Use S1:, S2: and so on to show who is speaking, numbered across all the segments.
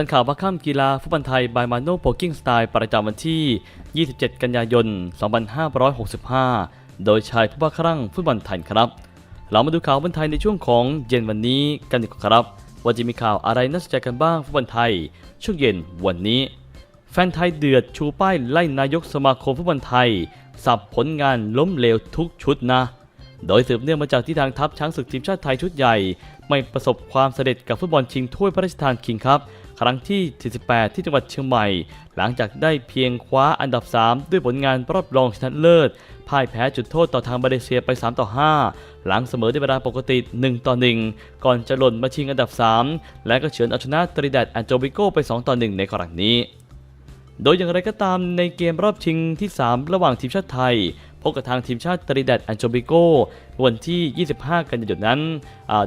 S1: ทันข่าวพักค่ำกีฬาฟุตบอลไทยบายมาโนโปกิ้งสไตล์ประจำวันที่ 27 กันยายน 2565 โดยชายผู้บ้าครั่งฟุตบอลไทยครับ เรามาดูข่าวบอลไทยในช่วงของเย็นวันนี้กันดีกว่าครับ ว่าจะมีข่าวอะไรน่าสนใจกันบ้างฟุตบอลไทย ช่วงเย็นวันนี้ แฟนไทยเดือดชูป้ายไล่นายกสมาคมฟุตบอลไทย สับผลงานล้มเหลวทุกชุดนะโดยสืบเนื่องมาจากที่ทางทัพช้างศึกทีมชาติไทยชุดใหญ่ ไม่ประสบความสำเร็จกับฟุตบอลชิงถ้วยพระราชทานคิงครับ ครั้งที่ 48 ที่จังหวัดเชียงใหม่ หลังจากได้เพียงคว้าอันดับ 3 ด้วยผลงานรอบรองชนะเลิศพ่ายแพ้จุดโทษต่อทางมาเลเซียไป 3 ต่อ 5 หลังเสมอในเวลาปกติ 1 ต่อ 1 ก่อนจะหล่นมาชิงอันดับ 3 และก็เฉือนเอาชนะตริดัตแอนโจบิโกไป 2 ต่อ 1 ในครั้งนี้ โดยอย่างไรก็ตามในเกมรอบชิงที่ 3 ระหว่างทีมชาติไทย พบกับทางทีมชาติตริดัตแอนโจบิโกวันที่ 25 กันยายนนั้น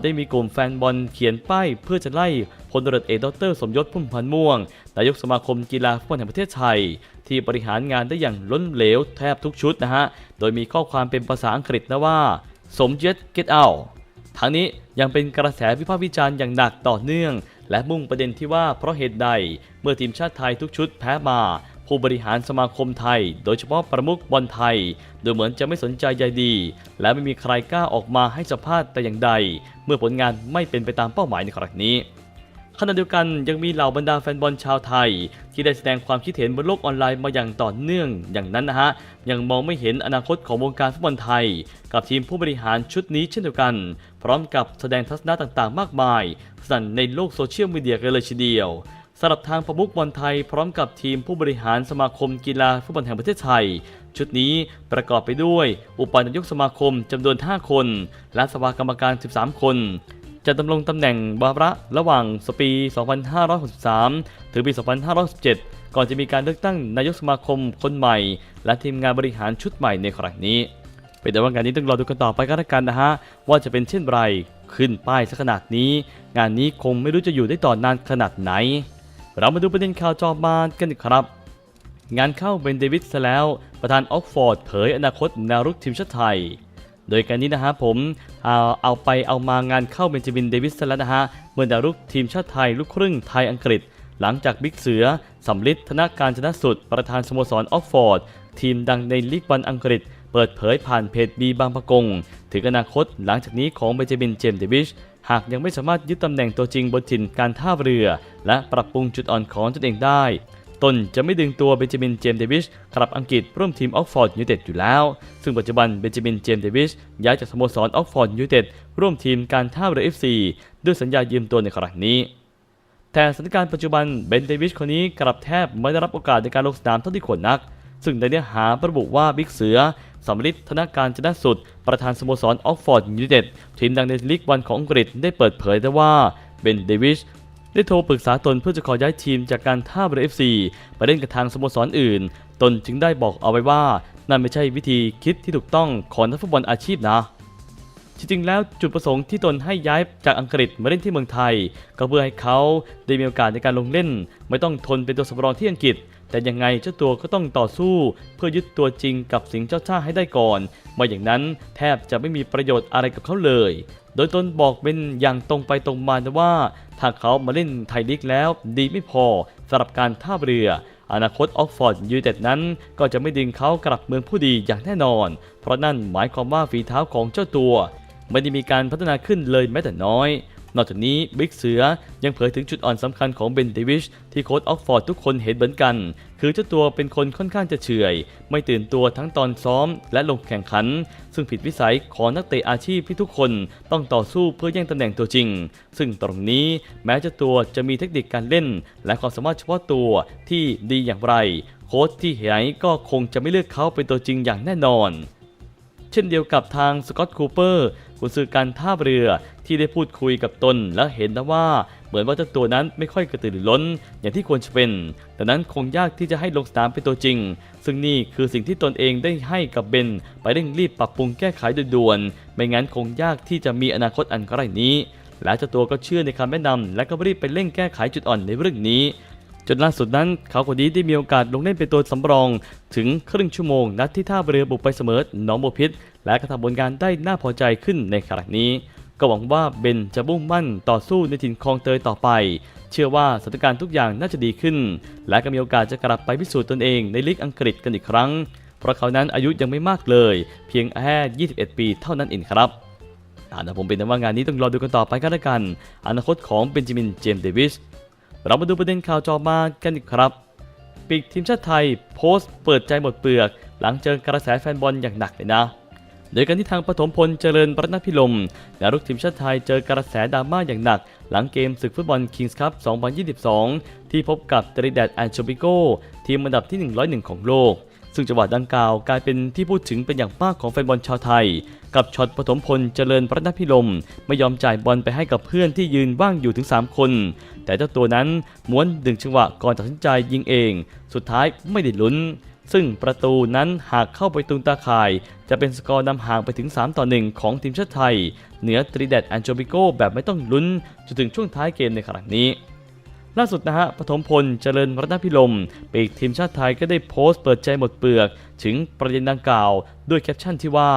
S1: ได้มีกลุ่มแฟนบอลเขียนป้ายเพื่อจะไล่พลตรวจเอกดร สมยศพุ่มพันธ์ม่วง นายกสมาคมกีฬาฟุตบอลแห่งประเทศไทย ที่บริหารงานได้อย่างล้นเหลวแทบทุกชุดนะฮะ โดยมีข้อความเป็นภาษาอังกฤษนะว่า สมย็ด get out ทั้งนี้ยังเป็นกระแสวิพากษ์วิจารณ์อย่างหนักต่อเนื่อง และมุ่งประเด็นที่ว่าเพราะเหตุใด เมื่อทีมชาติไทยทุกชุดแพ้มา ผู้บริหารสมาคมไทย โดยเฉพาะประมุขบอลไทยดูเหมือนจะไม่สนใจใยดี และไม่มีใครกล้าออกมาให้สัมภาษณ์แต่อย่างใด เมื่อผลงานไม่เป็นไปตามเป้าหมายในครั้งนี้ขณะเดียวกันยังมีเหล่าบรรดาแฟนบอลชาวไทย ที่ได้แสดงความคิดเห็นบนโลกออนไลน์มาอย่างต่อเนื่องอย่างนั้นนะฮะ ยังมองไม่เห็นอนาคตของวงการฟุตบอลไทย กับทีมผู้บริหารชุดนี้เช่นเดียวกัน พร้อมกับแสดงทัศนะต่างๆ มากมาย สั่นในโลกโซเชียลมีเดียกันเลยทีเดียวำหรับทางประมุขบอลไทยพร้อมกับทีมผู้บริหารสมาคมกีฬาฟุตบอลแห่งประเทศไทย ชุดนี้ประกอบไปด้วย อุปนายกสมาคมจำนวน 5 คน และสภากรรมการ 13 คน จะดำรงตำแหน่งวาระระหว่างสปี 2563 ถึงปี 2567 ก่อนจะมีการเลือกตั้งนายกสมาคมคนใหม่ และทีมงานบริหารชุดใหม่ในครั้งนี้เป็นแต่ว่างานนี้ต้องรอดูกันต่อไปก็แล้วกันนะฮะ ว่าจะเป็นเช่นไรขึ้นป้ายสักขนาดนี้ งานนี้คงไม่รู้จะอยู่ได้ต่อนานขนาดไหน เรามาดูประเด็นข่าวจอมานกันครับ งานเข้าเบนเดวิสซะแล้ว ประธานออกฟอร์ดเผยอนาคตแนวรุกทีมชาติไทย โดยการนี้นะฮะผมเอาเอาไปเอามางานเข้าเบนจามินเดวิสซะแล้วนะฮะเมื่อดาวรุกทีมชาติไทยลูกครึ่งไทยอังกฤษ หลังจากบิ๊กเสือสำลิดธนการชนะสุด ประธานสโมสรออกฟอร์ดทีมดังในลีกวันอังกฤษ เปิดเผยผ่านเพจบีบางประกง ถึงอนาคตหลังจากนี้ของเบนจามินเจมส์เดวิช หากยังไม่สามารถยึดตำแหน่งตัวจริงบนถิ่นการท่าเรือ และปรับปรุงจุดอ่อนของตนเองได้ ตนจะไม่ดึงตัวเบนจามินเจมส์เดวิชกลับอังกฤษร่วมทีมออกฟอร์ดยูไนเต็ดอยู่แล้ว ซึ่งปัจจุบันเบนจามินเจมส์เดวิชย้ายจากสโมสรออกฟอร์ดยูไนเต็ดร่วมทีมการท่าเรือ FC ด้วยสัญญายืมตัวในครั้งนี้แต่สถานการณ์ปัจจุบันเบนเดวิชคนนี้กลับแทบไม่ได้รับโอกาสในการลงสนามเท่าที่ควรนัก ซึ่งในเนื้อหาระบุว่าบิ๊กเสือสำลิดธนการชนะสุด ประธานสโมสรออกฟอร์ดยูไนเต็ดทีมดังในลีกวันของอังกฤษได้เปิดเผยได้ว่าเบนเดวิชได้โทรปรึกษาตนเพื่อจะขอย้ายทีมจากการท่าเรือฟซีไปเล่นกับทางสโมสรอื่น ตนจึงได้บอกเอาไว้ว่า นั่นไม่ใช่วิธีคิดที่ถูกต้องของนักฟุตบอลอาชีพนะ จริงๆแล้วจุดประสงค์ที่ตนให้ย้ายจากอังกฤษมาเล่นที่เมืองไทย ก็เพื่อให้เขาได้มีโอกาสในการลงเล่น ไม่ต้องทนเป็นตัวสำรองที่อังกฤษ แต่ยังไงเจ้าตัวก็ต้องต่อสู้ เพื่อยึดตัวจริงกับสิงห์เจ้าชาให้ได้ก่อนไม่อย่างนั้นแทบจะไม่มีประโยชน์อะไรกับเขาเลย โดยตนบอกเป็นอย่างตรงไปตรงมาว่าถ้าเขามาเล่นไทยลีกแล้ว ดีไม่พอสำหรับการท่าเรืออนาคตออกฟอร์ดยูเต็ดนั้นก็จะไม่ดึงเขากลับเมืองผู้ดีอย่างแน่นอน เพราะนั่นหมายความว่าฝีเท้าของเจ้าตัว ไม่ได้มีการพัฒนาขึ้นเลยแม้แต่น้อย นอกจากนี้บิ๊กเสือยังเผยถึงจุดอ่อนสำคัญของเบนเดวิชที่โค้ชออกฟอร์ดทุกคนเห็นเหมือนกัน คือเจ้าตัวเป็นคนค่อนข้างจะเฉื่อยไม่ตื่นตัวทั้งตอนซ้อมและลงแข่งขัน ซึ่งผิดวิสัยของนักเตะอาชีพที่ทุกคนต้องต่อสู้เพื่อแย่งตำแหน่งตัวจริง ซึ่งตรงนี้แม้เจ้าตัวจะมีเทคนิคการเล่น และความสามารถเฉพาะตัวที่ดีอย่างไร โค้ชที่เห็นก็คงจะไม่เลือกเขาเป็นตัวจริงอย่างแน่นอนเช่นเดียวกับทางสกอตต์คูเปอร์ กุนซือการท่าเรือที่ได้พูดคุยกับตนและเห็นนะว่าเหมือนว่าเจ้าตัวนั้นไม่ค่อยกระตือรือร้น อย่างที่ควรจะเป็นดังนั้นคงยากที่จะให้ลงสนามเป็นตัวจริง ซึ่งนี่คือสิ่งที่ตนเองได้ให้กับเบน ไปเร่งรีบปรับปรุงแก้ไขโดยด่วน ไม่งั้นคงยากที่จะมีอนาคตอันไกลนี้และเจ้าตัวก็เชื่อในคำแนะนำและก็รีบไปเร่งแก้ไขจุดอ่อนในเรื่องนี้ จนล่าสุดนั้นเขาคนนี้ได้มีโอกาสลงเล่นเป็นตัวสำรอง ถึงครึ่งชั่วโมง นัดที่ท่าเรือบุกไปเสมอหนองบัวพิษและกระทำผลงานได้น่าพอใจขึ้นในครั้งนี้ ก็หวังว่าเบนจะมุ่งมั่นต่อสู้ในถิ่นคลองเตยต่อไป เชื่อว่าสถานการณ์ทุกอย่างน่าจะดีขึ้น และก็มีโอกาสจะกลับไปพิสูจน์ตนเองในลีกอังกฤษกันอีกครั้ง เพราะเขานั้นอายุยังไม่มากเลย เพียงแค่21 ปีเท่านั้นเองครับอ่านะผมเป็นแต่ว่างานนี้ต้องรอดูกันต่อไปกันล้วกัน อนาคตของเบนจามินเจมส์เดวิส เรามาดูประเด็นข่าวจอมากันอีกครับ ปีกทีมชาติไทยโพสต์เปิดใจหมดเปลือก หลังเจอกระแสแฟนบอลอย่างหนักเลยนะ โดยการที่ทางปฐมพลเจริญรัตนพิลมและลูกทีมชาติไทยเจอกระแสดราม่าอย่างหนัก หลังเกมศึกฟุตบอลคิงส์คัพ 2022 ที่พบกับตริแดดแอนโชบิโกทีมอันดับที่ 101 ของโลก ซึ่งจังหวะดังกล่าวกลายเป็นที่พูดถึงเป็นอย่างมากของแฟนบอลชาวไทย กับช็อตปฐมพลเจริญรัตนพิลมไม่ยอมจ่ายบอลไปให้กับเพื่อนที่ยืนว่างอยู่ถึง 3 คน แต่เจ้าตัวนั้นม้วนดึงจังหวะก่อนตัดสินใจยิงเอง สุดท้ายไม่ได้ลุ้น ซึ่งประตูนั้นหากเข้าไปตุงตาข่าย จะเป็นสกอร์นำห่างไปถึง 3 ต่อ 1 ของทีมชาติไทย เหนือตรีแดดแอนโจบิโกแบบไม่ต้องลุ้นจนถึงช่วงท้ายเกมในครั้งนี้ ล่าสุดนะฮะปฐมพลเจริญรัตนพิลมปีกทีมชาติไทยก็ได้โพสต์เปิดใจหมดเปลือก ถึงประเด็นดังกล่าว ด้วยแคปชั่นที่ว่า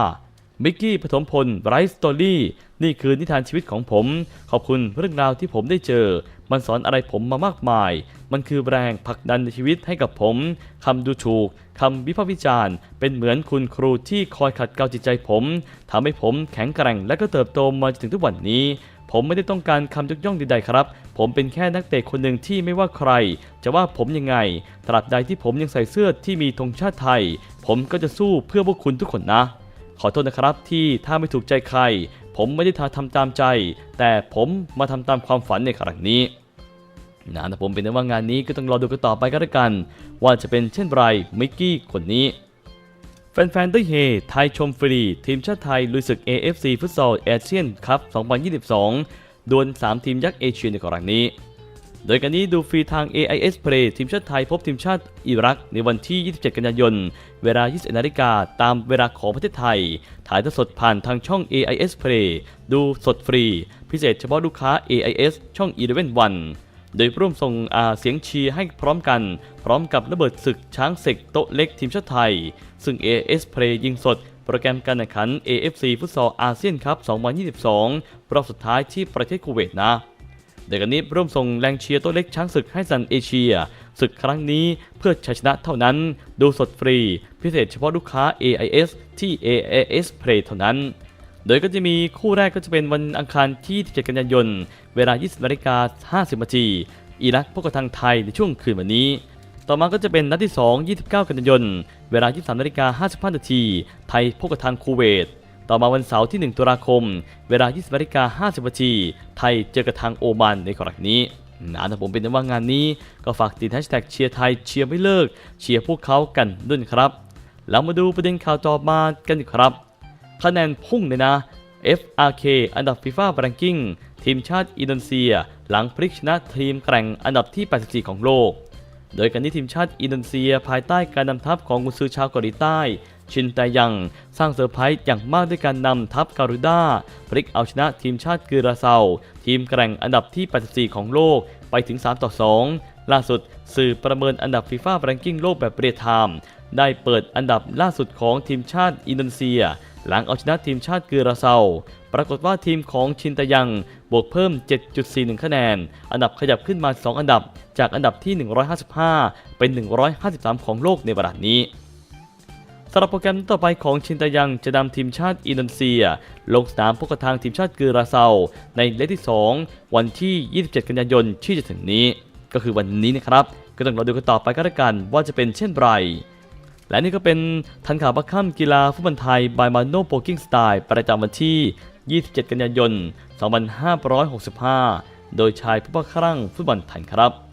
S1: มิกกี้ปฐมพลไรส์สตอรี่นี่คือนิทานชีวิตของผม ขอบคุณเรื่องราวที่ผมได้เจอ มันสอนอะไรผมมามากมาย มันคือแรงผลักดันในชีวิตให้กับผมคำดูถูกคำวิพากษ์วิจารณ์ เป็นเหมือนคุณครูที่คอยขัดเกลาจิตใจผมทำให้ผมแข็งแกร่งและก็เติบโตมาจนถึงทุกวันนี้ ผมไม่ได้ต้องการคำยกย่องใดๆครับ ผมเป็นแค่นักเตะคนหนึ่งที่ไม่ว่าใคร จะว่าผมยังไง ตราบใดที่ผมยังใส่เสื้อที่มีธงชาติไทย ผมก็จะสู้เพื่อพวกคุณทุกคนนะ ขอโทษนะครับที่ถ้าไม่ถูกใจใคร ผมไม่ได้ทาทำตามใจ แต่ผมมาทำตามความฝันในครั้งนี้นะแต่ผมเป็นแต่ว่างานนี้ก็ต้องรอดูกันต่อไปก็แล้วกัน ว่าจะเป็นเช่นไรมิกกี้คนนี้ แฟนๆได้เฮไทยชมฟรี ทีมชาติไทยลุยศึก AFC ฟุตซอลเอเชียนคัพ 2022 ดวล 3 ทีมยักษ์เอเชียในครั้งนี้ โดยการนี้ดูฟรีทาง AIS Play ทีมชาติไทยพบทีมชาติอิรัก ในวันที่ 27 กันยายน เวลา 21นาฬิกาตามเวลาของประเทศไทย ถ่ายทอดสดผ่านทางช่อง AIS Play ดูสดฟรี พิเศษเฉพาะลูกค้า AIS ช่อง 11วัน โดยร่วมส่งอาเสียงเชียร์ให้พร้อมกัน พร้อมกับระเบิดศึกช้างศึกโต๊ะเล็กทีมชาติไทย ซึ่ง AS Play ยิงสดโปรแกรมการแข่งขัน AFC ฟุตซอลอาเซียนคัพ 2022 รอบสุดท้ายที่ประเทศคูเวตนะเด็กกันนี้ร่วมส่งแรงเชียร์ตัวเล็กช้างศึกให้ซันเอเชียศึกครั้งนี้เพื่อชัยชนะเท่านั้น ดูสดฟรี พิเศษเฉพาะลูกค้า AIS ที่ AIS Play เท่านั้น โดยก็จะมีคู่แรกก็จะเป็นวันอังคารที่7กันยายน เวลา 20นาฬิกา50นาทีอิรักพบกับทางไทยในช่วงคืนวันนี้ ต่อมาก็จะเป็นนัดที่ 2 29 กันยายน เวลา 23นาฬิกา55นาทีไทยพบกับทางคูเวต ต่อมาวันเสาร์ที่ 1 ตุลาคม เวลา 20นาฬิกา50นาทีไทยเจอกับทางโอมานในกรณีนี้นะถ้าผมเป็นต่ว่างานนี้ก็ฝากติดแฮชแท็กเชียร์ไทยเชียร์ไม่เลิก เชียร์พวกเขากันด้วยครับ แล้วมาดูประเด็นข่าวต่อมากันครับ คะแนนพุ่งเลยนะ FRK อันดับ FIFA Ranking ทีมชาติอินโดนีเซีย หลังพลิกชนะทีมแกร่งอันดับที่ 84 ของโลก โดยการที่ทีมชาติอินโดนีเซีย ภายใต้การนำทัพของกุนซือชาวเกาหลีใต้ ชินแตยัง สร้างเซอร์ไพรส์อย่างมากด้วยการนำทัพการุด้าพลิกเอาชนะทีมชาติกืราเซา ทีมแกร่งอันดับที่ 84 ของโลกไปถึง 3 ต่อ 2 ล่าสุด สื่อประเมินอันดับฟีฟ่าแรงกิ้งโลกแบบเรียลไทม์ได้เปิดอันดับล่าสุดของทีมชาติอินโดนีเซีย หลังเอาชนะทีมชาติกือราเซา ปรากฏว่าทีมของชินตะยังบวกเพิ่ม 7.41 คะแนน อันดับขยับขึ้นมา 2 อันดับ จากอันดับที่ 155 เป็น 153 ของโลกในเวลานี้สำหรับโปรแกรมต่อไปของชินตะยังจะนำทีมชาติอินโดนีเซีย ลงสนามพบกับทางทีมชาติกือราเซา ในเลกที่ 2 วันที่ 27 กันยายนที่จะถึงนี้ ก็คือวันนี้นะครับ ก็ต้องรอดูกันต่อไปก็แล้วกันว่าจะเป็นเช่นไร และนี่ก็เป็นทันข่าวบัคค่ำกีฬาฟุตบอลไทยบายมาโนโปกิ้งสไตล์ประจำวันที่ 27 กันยายน 2565 โดยชายผู้บ้าคลั่งฟุตบอลไทยครับ